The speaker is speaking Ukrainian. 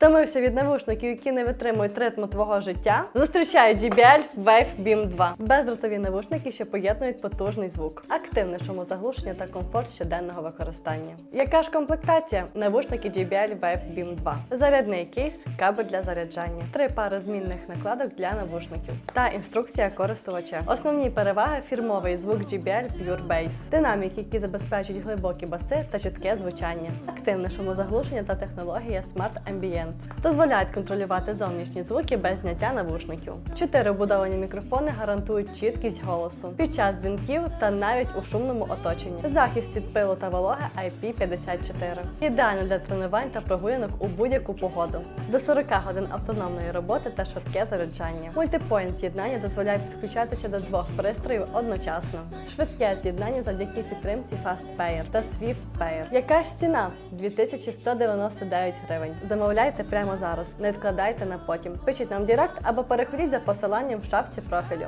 Втомився від навушників, які не витримують ритму твого життя? Зустрічай JBL Wave Beam 2. Бездротові навушники, що поєднують потужний звук, активне шумозаглушення та комфорт щоденного використання. Яка ж комплектація? Навушники JBL Wave Beam 2. Зарядний кейс, кабель для заряджання, три пари змінних накладок для навушників та інструкція користувача. Основні переваги фірмовий звук JBL Pure Bass, динаміки, які забезпечують глибокі баси та чітке звучання, активне шумозаглушення та технологія Smart Ambient дозволяють контролювати зовнішні звуки без зняття навушників. Чотири вбудовані мікрофони гарантують чіткість голосу під час дзвінків та навіть у шумному оточенні. Захист від пилу та вологи IP54. Ідеально для тренувань та прогулянок у будь-яку погоду. До 40 годин автономної роботи та швидке заряджання. Мультипоінт з'єднання дозволяє підключатися до двох пристроїв одночасно. Швидке з'єднання завдяки підтримці FastPair та SwiftPair. Яка ж ціна? 2199 гривень. Замовляйте прямо зараз. Не відкладайте на потім. Пишіть нам в Директ або переходіть за посиланням в шапці профілю.